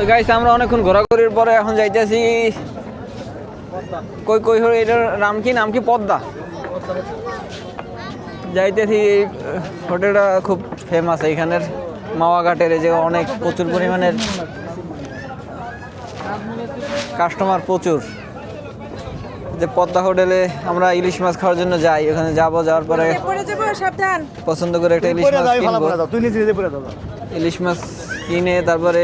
তো গাইস আমরা অনেকক্ষণ ঘোরাঘুরির পরে এখন যাইতেছি কই কই হলো এটার নাম কি? নাম কি পদ্মা? যাইতেছি এই হোটেলটা খুব ফেমাস এইখানের মাওয়া ঘাটের এই যে অনেক প্রচুর পরিমাণের কাস্টমার প্রচুর। যে পদ্মা হোটেলে আমরা ইলিশ মাছ খাওয়ার জন্য যাই ওখানে যাব যাওয়ার পরে পড়ে যাব সাবধান। পছন্দ করে একটা ইলিশ মাছ কিনবো। ইলিশ মাছ কিনে তারপরে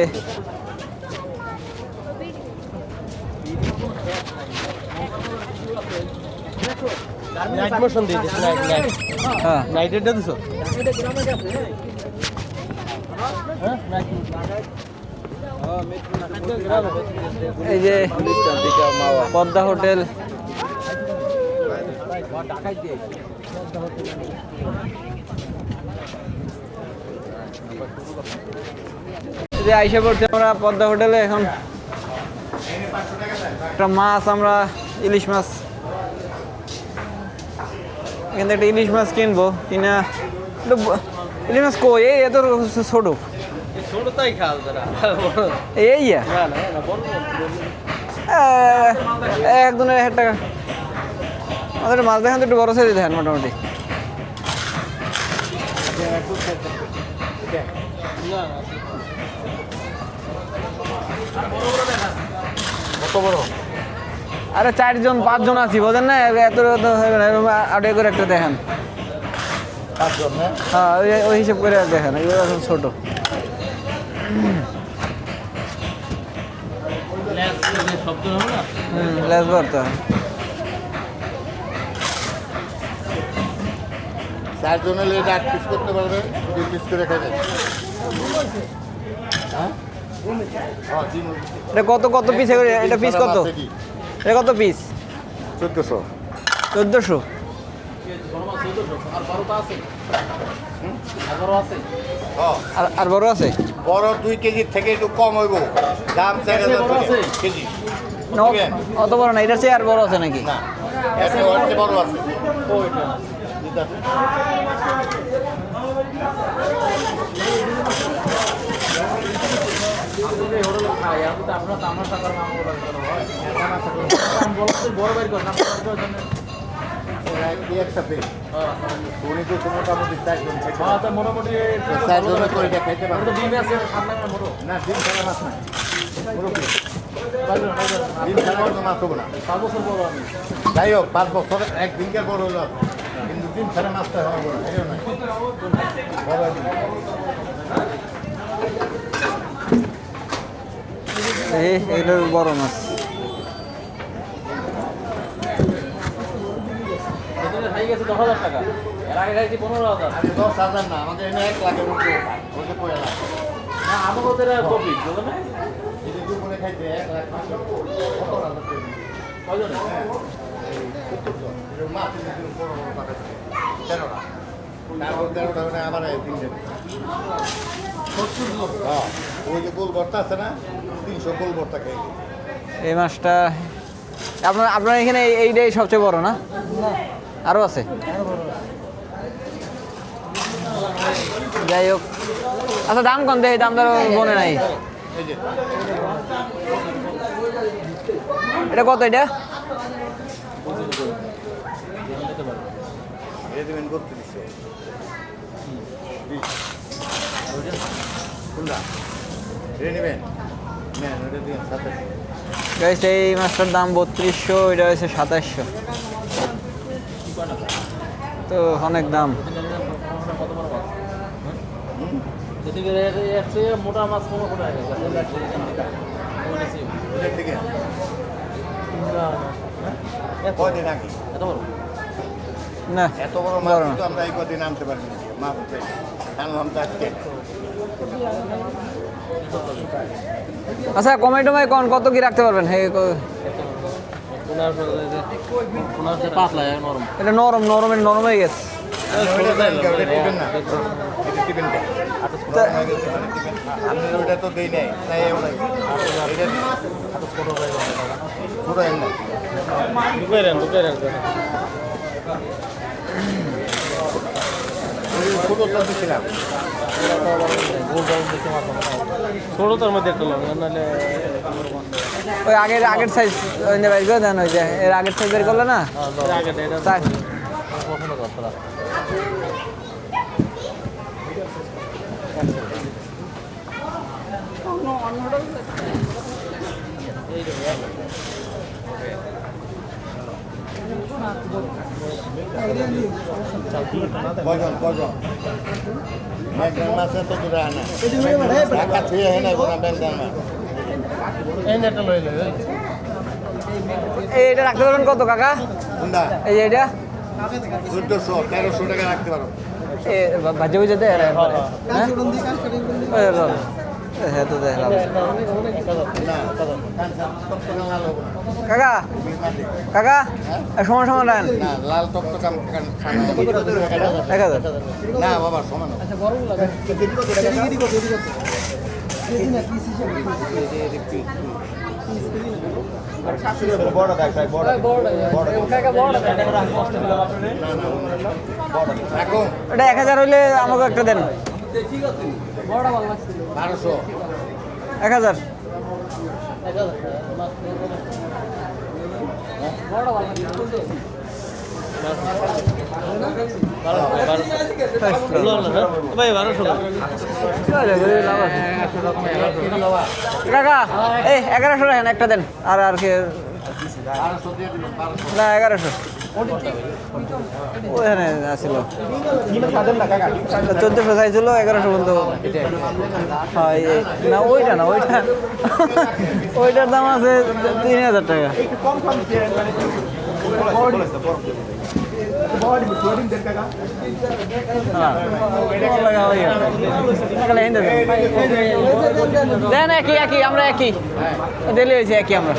নাইট মোশন দিয়ে দিস নাইট নাইট হ্যাঁ। নাইট এটা দিছ? এই যে পদ্মা হোটেল। যে আইসা পড়ছি আমরা পদ্মা হোটেলে এখন। একটা মাছ আমরা ইলিশ মাছ। এখান থেকে একটা ইলিশ মাছ কিনবো, কিনা ইলিশ মাছ কই? এই এত ছোট। ছোট তাই খাল এই একজনের এক টাকা। আমাদের মাছ দেখান একটু বড় সাইজ দেখেন মোটামুটি। কত বড়? আরে চারজন পাঁচজন আছি বোঝেন না? এত এত হবে না, এরকম আড়াই করে একটা দেখেন। হ্যাঁ? ওই ওই হিসাব করে দেখেন এগুলো এখন ছোট। লেস ভরতে চারজন এটা আট পিস করতে পারবে দুই পিস করে খাবে হ্যাঁ? হ্যাঁ, কত কত পিস এটা পিস কত? এটা কত পিস চোদ্দশো। চোদ্দোশো? আর আর বড় আছে? বড় দুই কেজির থেকে একটু কম হইব। দাম চার হাজার কেজি। অত- বড় না এটার চেয়ে আর বড় আছে নাকি? বড় আছে দুইটা। এরা এই একসাথে উনি তো মোটামুটি চারজন থেকে মোটামুটি চারজন করে এটা খাইতে পারবে না ডিম ছাড়া মাছ না পুরোপুরি ডিম ছাড়া অন্য মাছ হব না যাই হোক পাঁচ বছর এক দিনকার বড় হলো। কিন্তু ডিম ছাড়া মাছটা হওয়া বড় এনে দিল বড় মাছ আছে। তেরোটা তারপর তেরোটা মানে আবার এই তিনটে হ্যাঁ ওই যে গোল ভর্তা আছে না তিনশো গোল ভর্তা খাই এই মাছটা আপনার আপনার এখানে এই- এইটাই সবচেয়ে বড় না? আরও আছে? যাই হোক। আচ্ছা দাম কম দেয় দাম দর মনে নাই। এটা কত এটা? দেবেন বত্রিশশো কোনটা এটা নেবেন নেন ওটা সাতাশশো এই মাছটার দাম বত্রিশশো এটা হয়েছে সাতাশশো। তো অনেক দাম। যেদিকে এর চেয়ে মোটা মাছ গেছে ওটার কদিন আগে এত বড়? না এত বড় মাছ কিন্তু আমরা এই কদিন আনতে পারি না মাছ আনলাম তো আজকে। আচ্ছা কমাই টমাই কোন কত কি রাখতে পারবেন? হে ক- ওনার ওনার পাতলা নরম এটা নরম নরম নরম হয়ে গেছে। ঢুকে ঢুকে ওই ছোট তো দিছিলাম ছোটটার মধ্যে একটা লোক নাহলে ওই আগের আগের সাইজ করে দেন ওই যে এর আগের সাইজ বের করলে না? আগে এটা তাই কখনো করতে না কয়জন কয়জন ব্যাংকের তো দূরে আনা ছুঁয়ে হয় না কোনো এটা রাখতে পারবেন কত কাকা? এই যে এটা চোদ্দোশো তেরোশো টাকা রাখতে পারো। ভাজে দেয় হ্যাঁ তো আছে। না কাকা এক হাজার। এক হাজার হইলে আমাকে একটা দেন। বারোশো এক হাজার ভাই লাভ আছে। কাকা এই এগারোশো রাখেন একটা দেন। আর আর কি না এগারোশো। ওখানে আসছিল চোদ্দশো চাইছিল এগারোশো পর্যন্ত হ্যাঁ না ওইটা না ওইটা। ওইটার দাম আছে তিন হাজার টাকা। হ্যাঁ। একই একই আমরা একই। ডেলি হয়েছে একই আমরা।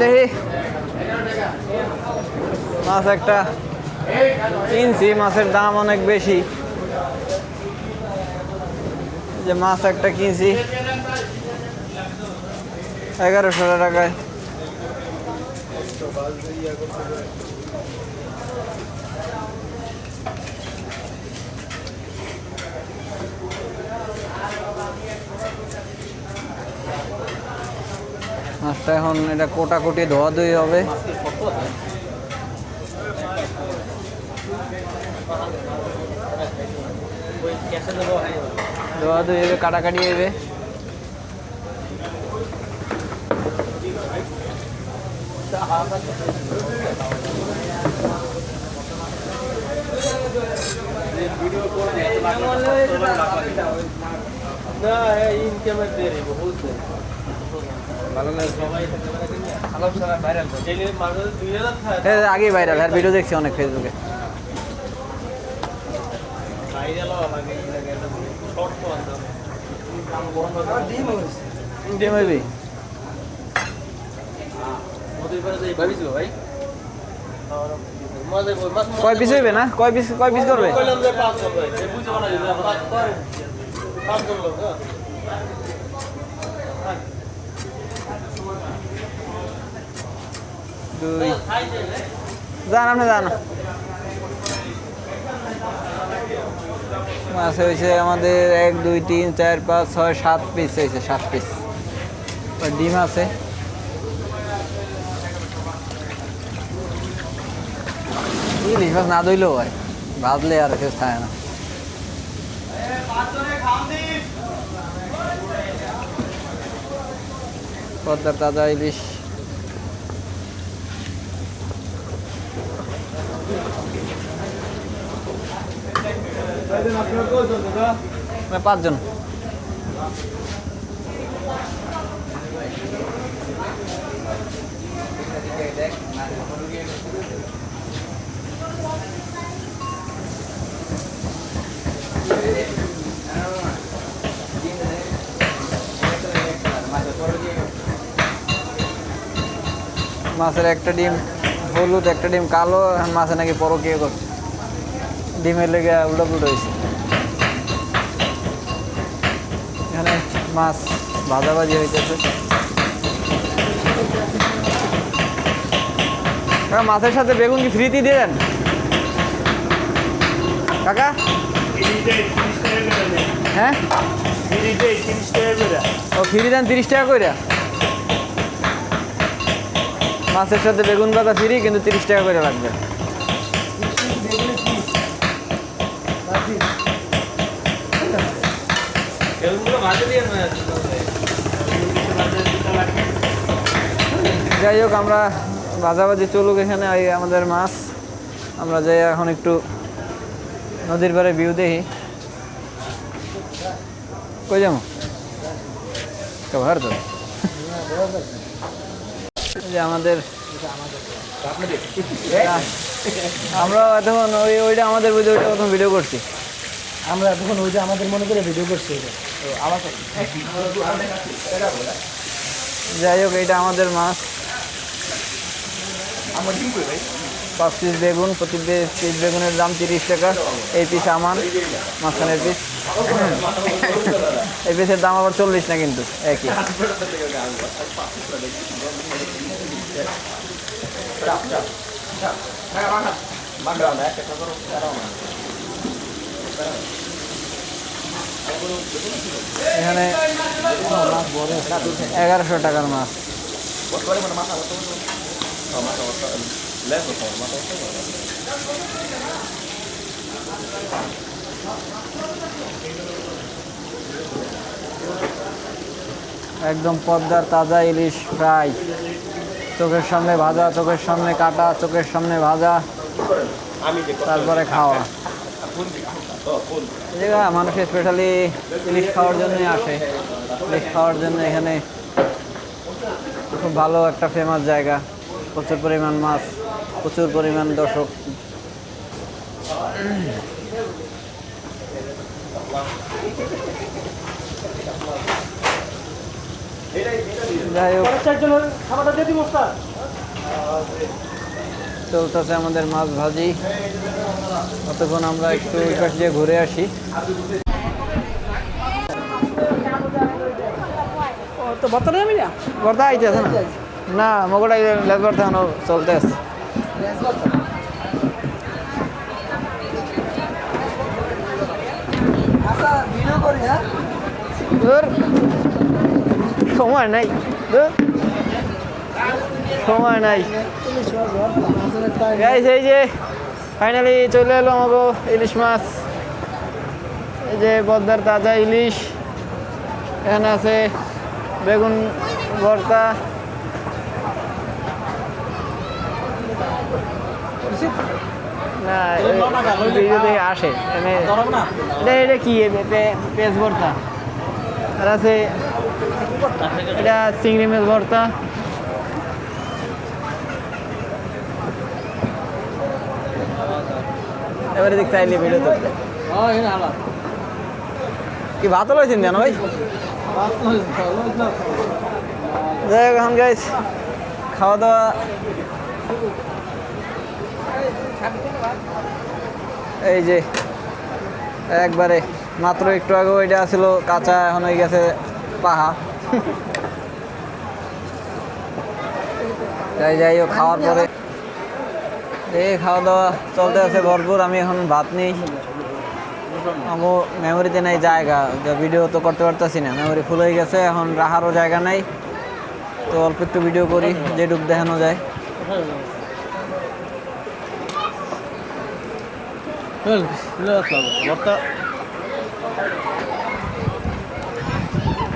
দেখি। মাছ একটা কিনছি মাছের দাম অনেক বেশি। যে মাছ একটা কিনছি। এগারোশো টাকায়। মাছটা এখন এটা কোটাকুটি ধোয়া ধুই হবে। ধোয়া ধুই হবে, কাটাকাটি হবে। না ইনকামের দেরি, বহুত ভালো সারা ভাইরাল আর ভিডিও দেখছি অনেক ফেসবুকে কয় পিস হইবে না? কয় পিস কয় পিস করবে কইলাম যে পাঁচ জন ভাই সে বুঝে বানা দিলাম পাঁচ করে পাঁচ জন লোক হ্যাঁ দুই। যান আপনি যান মাছ হয়েছে আমাদের এক দুই তিন চার পাঁচ ছয় সাত পিস হয়েছে সাত পিস ডিম আছে। ইলিশ মাছ না ধইলেও হয়। ভাজলে আর কেউ খায় না। পদ্মার তাজা ইলিশ। পাঁচজন। মাছের একটা ডিম। হলুদ একটা ডিম কালো আর মাছে নাকি পরকীয় করছে। ডিমের লেগে উল্টো পুল্টো হয়েছে। এখানে মাছ ভাজাভাজি হইতেছে। মাছের সাথে বেগুন কি ফ্রিতে দিয়ে দেন? কাকা? হ্যাঁ? ও ফ্রি দেন তিরিশ টাকা করে মাছের সাথে বেগুন পাতা ফ্রি, কিন্তু তিরিশ টাকা করে লাগবে। যাই হোক, আমরা ভাজাভাজি চলুক এখানে আমাদের মাছ। আমরা যাই এখন একটু নদীর পাড়ে ভিউ দেখি। কই যাব? ঘর তো যে আমাদের আমরা এতক্ষণ ওই ওইটা আমাদের বুঝে ওইটা প্রথম ভিডিও করছি। আমরা এতক্ষণ ওই যে আমাদের মনে করে ভিডিও করছি যাই হোক এইটা আমাদের মাছ। পাঁচ পিস বেগুন প্রতি পিস বেগুনের দাম তিরিশ টাকা। এই পিস আমার মাঝখানের পিস এই পিসের দাম আবার চল্লিশ না কিন্তু একই। এখানে এগারোশো টাকার মাছ। একদম পদ্মার তাজা ইলিশ ফ্রাই। চোখের সামনে ভাজা, চোখের সামনে কাটা, চোখের সামনে ভাজা, তারপরে খাওয়া। এই জায়গা মানুষ স্পেশালি ইলিশ খাওয়ার জন্যই আসে। ইলিশ খাওয়ার জন্য এখানে খুব ভালো একটা ফেমাস জায়গা। প্রচুর পরিমাণ মাছ, প্রচুর পরিমাণ দর্শক। যাই হোক। চলতেছে আমাদের মাছ ভাজি। ততক্ষণ আমরা একটু ওই পাশ দিয়ে ঘুরে আসি। তো না? বর্তা আইতেছে না। না মগটা লেজ বর্তা চলতে আছে। আচ্ছা ভিডিও করি হ্যাঁ? ধুর, সময় নাই সময় নাই। গাইস এই যে ফাইনালি চলে এলো আমাকে ইলিশ মাছ। এই যে পদ্মার তাজা ইলিশ এখানে আছে বেগুন ভর্তা। না আসে এটা কি পেঁয়াজ ভর্তা? আর আছে এটা চিংড়ি মাছ ভর্তা। এবারে দেখতে আইলি ভিডিও দেখতে কি ভাত লইছেন জানো ভাই? যাই হোক এখন গাইস খাওয়া দাওয়া এই যে একবারে মাত্র একটু আগে ওইটা ছিল কাঁচা এখন হয়ে গেছে পাহা। যাই যাই হোক, খাওয়ার পরে। এই খাওয়া দাওয়া চলতে আছে ভরপুর, আমি এখন ভাত নেই। আমো মেমোরিতে নাই জায়গা, যা ভিডিও তো করতে পারতেছি না। মেমোরি ফুল হয়ে গেছে, এখন রাখারও জায়গা নাই। তো অল্প একটু ভিডিও করি যে যেটুক দেখানো যায়। ভর্তা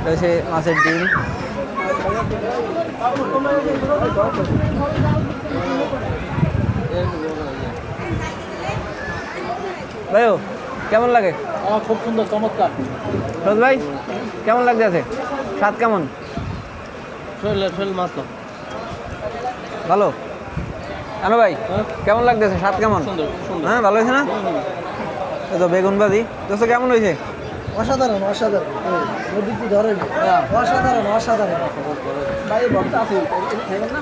রয়েছে মাছের ডিম। ভাইও কেমন লাগে? খুব সুন্দর চমৎকার। রোজ ভাই কেমন লাগতেছে স্বাদ কেমন? মাছ তো ভালো? আনো ভাই হ্যাঁ। কেমন লাগতেছে? স্বাদ কেমন? সুন্দর খুব সুন্দর। হ্যাঁ ভালো হয়েছে না? এই তো বেগুন ভাজি দোস্ত কেমন হয়েছে? অসাধারণ অসাধারণ। নদীতে ধরে অসাধারণ অসাধারণ। ভাই ভক্ত আছে খাইবেন না?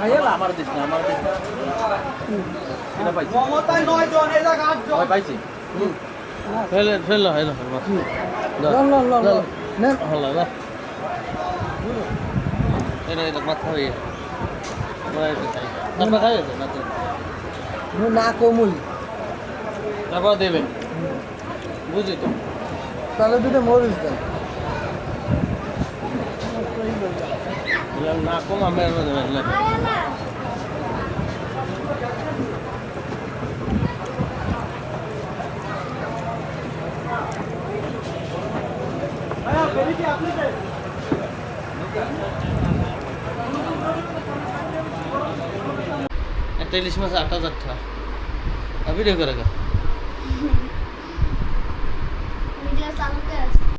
হাইয়ালা আমার দিস না আমার দিস না। পাইছি। ফেল ফেল এটা এটা মাথা হয়ে খাই। না কমুই তারপর দেবেন। বুঝি তো? তাহলে দুটো মরিচ দেন। না কম আমি আর দেবেন না একটা ইলিশ মাছ আট হাজার টাকা ভিডিও করে গা